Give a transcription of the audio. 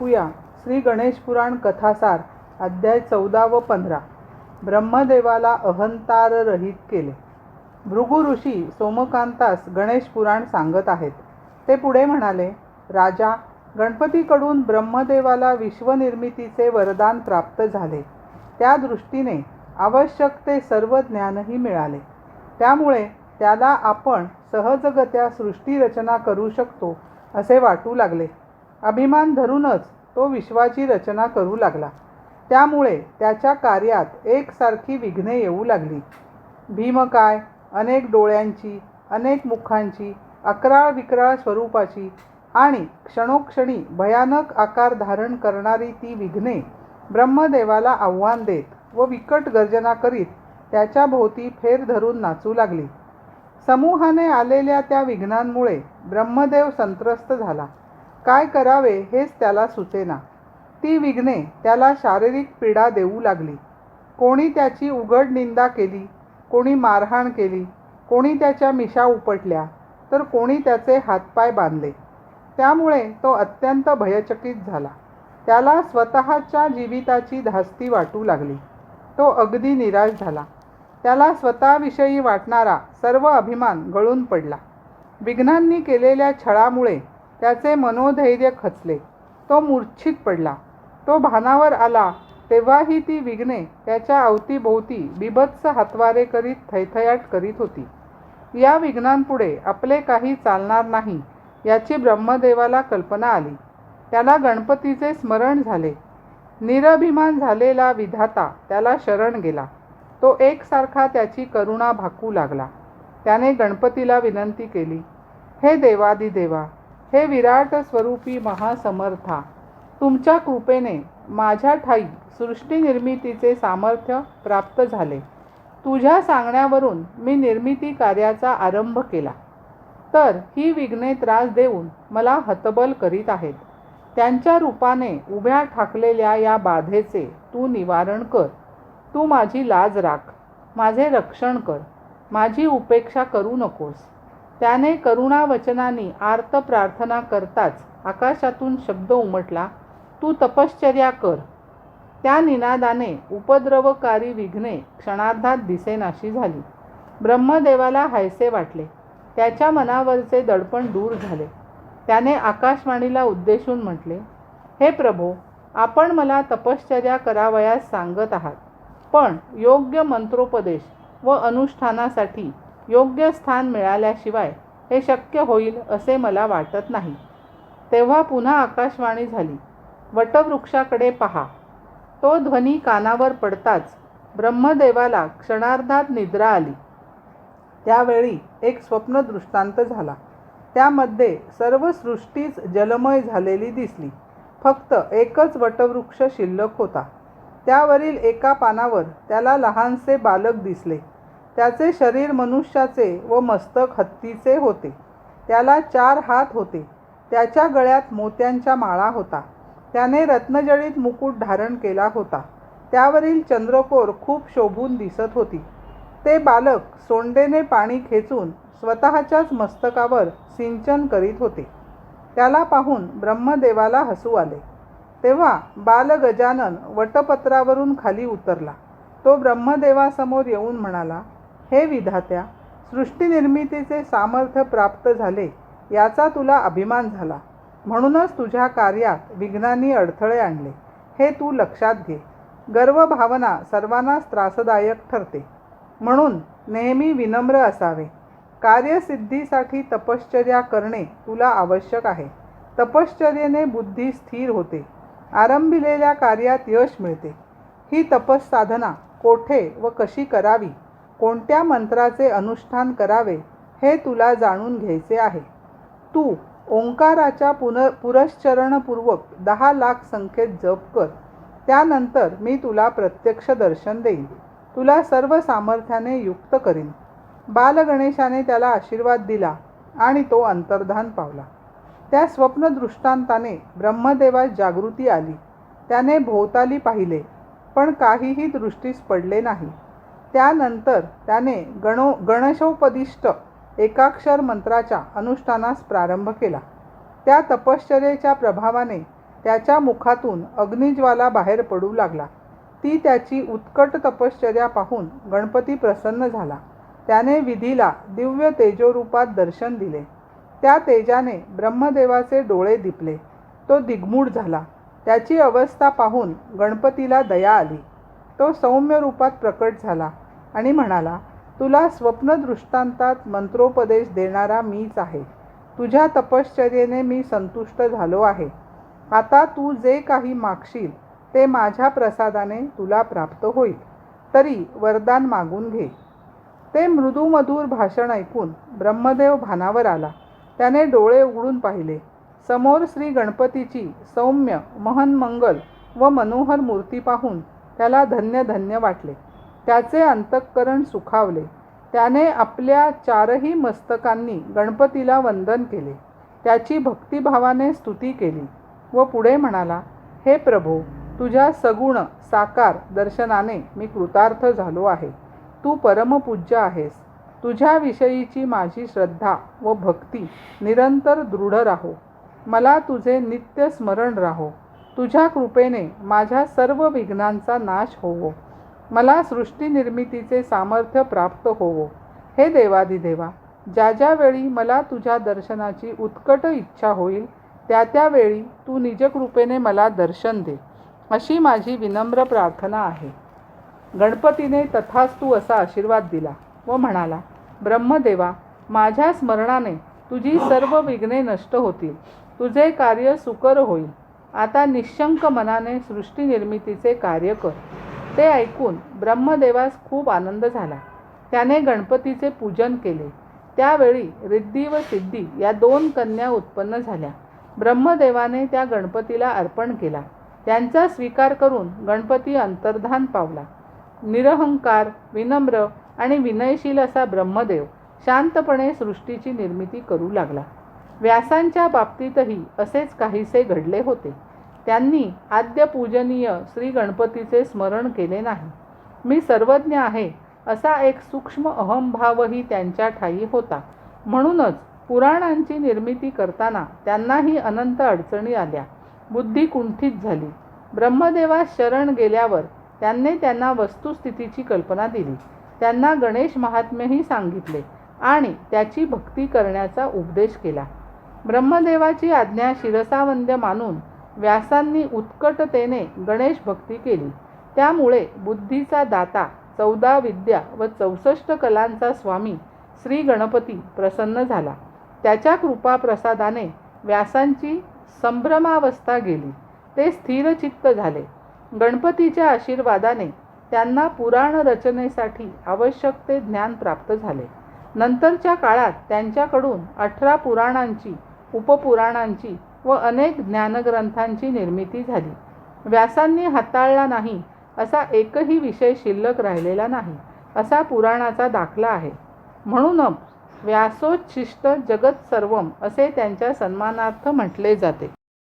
ऐकूया. श्री गणेश पुराण कथासार अध्याय चौदा व पंधरा. ब्रह्मदेवाला अहंतार रहित केले. भृगु ऋषी सोमकांतास गणेश पुराण सांगत आहेत. ते पुढे म्हणाले राजा गणपतीकडून ब्रह्मदेवाला विश्वनिर्मितीचे वरदान प्राप्त झाले. त्या दृष्टीने आवश्यक ते सर्व ज्ञानही मिळाले. त्यामुळे त्याला आपण सहजगत्या सृष्टीरचना करू शकतो असे वाटू लागले. अभिमान धरूनच तो विश्वाची रचना करू लागला. त्यामुळे त्याच्या कार्यात एकसारखी विघ्ने येऊ लागली. भीमकाय अनेक डोळ्यांची अनेक मुखांची अकराळ विक्राळ स्वरूपाची आणि क्षणोक्षणी भयानक आकार धारण करणारी ती विघ्ने ब्रह्मदेवाला आव्हान देत व विकट गर्जना करीत त्याच्या भोवती फेर धरून नाचू लागली. समूहाने आलेल्या त्या विघ्नांमुळे ब्रह्मदेव संत्रस्त झाला. काय करावे हेच त्याला सुचेना. ती विघ्ने त्याला शारीरिक पीडा देऊ लागली. कोणी त्याची उघड निंदा केली कोणी मारहाण केली कोणी त्याच्या मिशा उपटल्या तर कोणी त्याचे हातपाय बांधले. त्यामुळे तो अत्यंत भयचकित झाला. त्याला स्वतःच्या जीविताची धास्ती वाटू लागली. तो अगदी निराश झाला. त्याला स्वतःविषयी वाटणारा सर्व अभिमान गळून पडला. विघ्नांनी केलेल्या छळामुळे त्याचे मनोधैर्य खचले. तो मूर्छित पडला. तो भानावर आला. तेव्हाही ती विघ्ने त्याच्या अवतीभोवती बिभत्स हातवारे करीत थैथयाट करीत होती. या विघ्नांपुढे आपले काही चालणार नाही याची ब्रह्मदेवाला कल्पना आली. त्याला गणपतीचे स्मरण झाले. निरभिमान झालेला विधाता त्याला शरण गेला. तो एकसारखा त्याची करुणा भाकू लागला. त्याने गणपतीला विनंती केली हे देवादिदेवा हे विराट स्वरूपी महासमर्था. तुमच्या कृपेने माझ्या ठाई सृष्टीनिर्मितीचे सामर्थ्य प्राप्त झाले. तुझ्या सांगण्यावरून मी निर्मिती कार्याचा आरंभ केला. तर ही विघ्ने त्रास देऊन मला हतबल करीत आहेत. त्यांच्या रूपाने उभ्या ठाकलेल्या या बाधेचे तू निवारण कर. तू माझी लाज राख. माझे रक्षण कर. माझी उपेक्षा करू नकोस. त्याने करुणावचनाने आर्त प्रार्थना करताच आकाशातून शब्द उमटला तू तपश्चर्या कर. त्या निनादाने उपद्रवकारी विघ्ने क्षणार्धात दिसेनाशी झाली. ब्रह्मदेवाला हायसे वाटले. त्याच्या मनावरचे दडपण दूर झाले. त्याने आकाशवाणीला उद्देशून म्हटले हे प्रभो आपण मला तपश्चर्या करावयास सांगत आहात पण योग्य मंत्रोपदेश व अनुष्ठानासाठी योग्य स्थान मिळाल्याशिवाय हे शक्य होईल असे मला वाटत नाही. तेव्हा पुन्हा आकाशवाणी झाली. वटवृक्षाकडे पहा. तो ध्वनी कानावर पडताच ब्रह्मदेवाला क्षणार्धात निद्रा आली. त्यावेळी एक स्वप्न दृष्टांत झाला. त्यामध्ये सर्व सृष्टीच जलमय झालेली दिसली. फक्त एकच वटवृक्ष शिल्लक होता. त्यावरील एका पानावर त्याला लहानसे बालक दिसले. त्याचे शरीर मनुष्याचे व मस्तक हत्तीचे होते. त्याला चार हात होते. त्याच्या गळ्यात मोत्यांच्या माळा होता. त्याने रत्नजडित मुकुट धारण केला होता. त्यावरील चंद्रकोर खूप शोभून दिसत होती. ते बालक सोंडेने पाणी खेचून स्वतःच्याच मस्तकावर सिंचन करीत होते. त्याला पाहून ब्रह्मदेवाला हसू आले. तेव्हा बाल गजानन वटपत्रावरून खाली उतरला. तो ब्रह्मदेवासमोर येऊन म्हणाला हे विधात्या सृष्टीनिर्मितीचे सामर्थ्य प्राप्त झाले याचा तुला अभिमान झाला. म्हणूनच तुझ्या कार्यात विघ्नांनी अडथळे आणले. हे तू लक्षात घे. गर्वभावना सर्वांनाच त्रासदायक ठरते. म्हणून नेहमी विनम्र असावे. कार्यसिद्धीसाठी तपश्चर्या करणे तुला आवश्यक आहे. तपश्चर्येने बुद्धी स्थिर होते. आरंभिलेल्या कार्यात यश मिळते. ही तपस्साधना कोठे व कशी करावी? कोणत्या मंत्राचे अनुष्ठान करावे हे तुला जाणून घ्यायचे आहे. तू ओंकाराच्या पुन पुरश्चरणपूर्वक दहा लाख संख्येत जप कर. त्यानंतर मी तुला प्रत्यक्ष दर्शन देईन. तुला सर्व सामर्थ्याने युक्त करीन. बालगणेशाने त्याला आशीर्वाद दिला आणि तो अंतर्धान पावला. त्या स्वप्नदृष्टांताने ब्रह्मदेवास जागृती आली. त्याने भोवताली पाहिले पण काहीही दृष्टीस पडले नाही. त्यानंतर त्याने गणो गणशोपदिष्ट एकाक्षर मंत्राच्या अनुष्ठानास प्रारंभ केला. त्या तपश्चर्येच्या प्रभावाने त्याच्या मुखातून अग्निज्वाला बाहेर पडू लागला. ती त्याची उत्कट तपश्चर्या पाहून गणपती प्रसन्न झाला. त्याने विधीला दिव्य तेजोरूपात दर्शन दिले. त्या तेजाने ब्रह्मदेवाचे डोळे दिपले. तो दिग्मूढ झाला. त्याची अवस्था पाहून गणपतीला दया आली. तो सौम्य रूपात प्रकट झाला. आणि म्हणाला तुला स्वप्नदृष्टांतात मंत्रोपदेश देणारा मीच आहे. तुझ्या तपश्चर्येने मी संतुष्ट झालो आहे. आता तू जे काही मागशील ते माझ्या प्रसादाने तुला प्राप्त होईल. तरी वरदान मागून घे. ते मृदुमधूर भाषण ऐकून ब्रह्मदेव भानावर आला. त्याने डोळे उघडून पाहिले. समोर श्री गणपतीची सौम्य महन्मंगल व मनोहर मूर्ती पाहून त्याला धन्य धन्य वाटले. त्याचे अंतःकरण सुखावले. त्याने आपल्या चारही मस्तकांनी गणपतीला वंदन केले. त्याची भक्तिभावाने स्तुती केली व पुढे म्हणाला हे प्रभो तुझ्या सगुण साकार दर्शनाने मी कृतार्थ झालो आहे. तू परमपूज्य आहेस. तुझ्याविषयीची माझी श्रद्धा व भक्ती निरंतर दृढ राहो. मला तुझे नित्य स्मरण राहो. तुझ्या कृपेने माझ्या सर्व विघ्नांचा नाश होवो. मला सृष्टीनिर्मितीचे सामर्थ्य प्राप्त होवो. हे देवादिदेवा ज्या ज्यावेळी मला तुझ्या दर्शनाची उत्कट इच्छा होईल त्या त्यावेळी तू निजकृपेने मला दर्शन दे अशी माझी विनम्र प्रार्थना आहे. गणपतीने तथास्तू असा आशीर्वाद दिला व म्हणाला ब्रह्मदेवा माझ्या स्मरणाने तुझी सर्व विघ्ने नष्ट होतील तुझे कार्य सुकर होईल. आता निशंक मनाने सृष्टीनिर्मितीचे कार्य कर. ते ऐकून ब्रह्मदेवास खूप आनंद झाला. त्याने गणपतीचे पूजन केले. त्यावेळी रिद्धी व सिद्धी या दोन कन्या उत्पन्न झाल्या. ब्रह्मदेवाने त्या गणपतीला अर्पण केला. त्यांचा स्वीकार करून गणपती अंतर्धान पावला. निरहंकार विनम्र आणि विनयशील असा ब्रह्मदेव शांतपणे सृष्टीची निर्मिती करू लागला. व्यासांच्या बाबतीतही असेच काहीसे घडले होते. त्यांनी आद्य पूजनीय श्री गणपतीचे स्मरण केले नाही. मी सर्वज्ञ आहे असा एक सूक्ष्म अहंभावही त्यांच्या ठाई होता. म्हणूनच पुराणांची निर्मिती करताना त्यांनाही अनंत अडचणी आल्या. बुद्धी कुंठित झाली. ब्रह्मदेवास शरण गेल्यावर त्यांनी त्यांना वस्तुस्थितीची कल्पना दिली. त्यांना गणेश महात्म्यही सांगितले आणि त्याची भक्ती करण्याचा उपदेश केला. ब्रह्मदेवाची आज्ञा शिरसावंद्य मानून व्यासांनी उत्कटतेने गणेश भक्ती केली. त्यामुळे बुद्धीचा दाता चौदा विद्या व चौसष्ट कलांचा स्वामी श्री गणपती प्रसन्न झाला. त्याच्या कृपाप्रसादाने व्यासांची संभ्रमावस्था गेली. ते स्थिरचित्त झाले. गणपतीच्या आशीर्वादाने त्यांना पुराण रचनेसाठी आवश्यक ते ज्ञान प्राप्त झाले. नंतरच्या काळात त्यांच्याकडून अठरा पुराणांची उपपुराणांची व अनेक ज्ञानग्रंथांची निर्मिती झाली. व्यासांनी हाताळला नाही असा एकही विषय शिल्लक राहिलेला नाही असा पुराणाचा दाखला आहे. म्हणूनच व्यासोच्छिष्ट जगत सर्वम असे त्यांच्या सन्मानार्थ म्हटले जाते.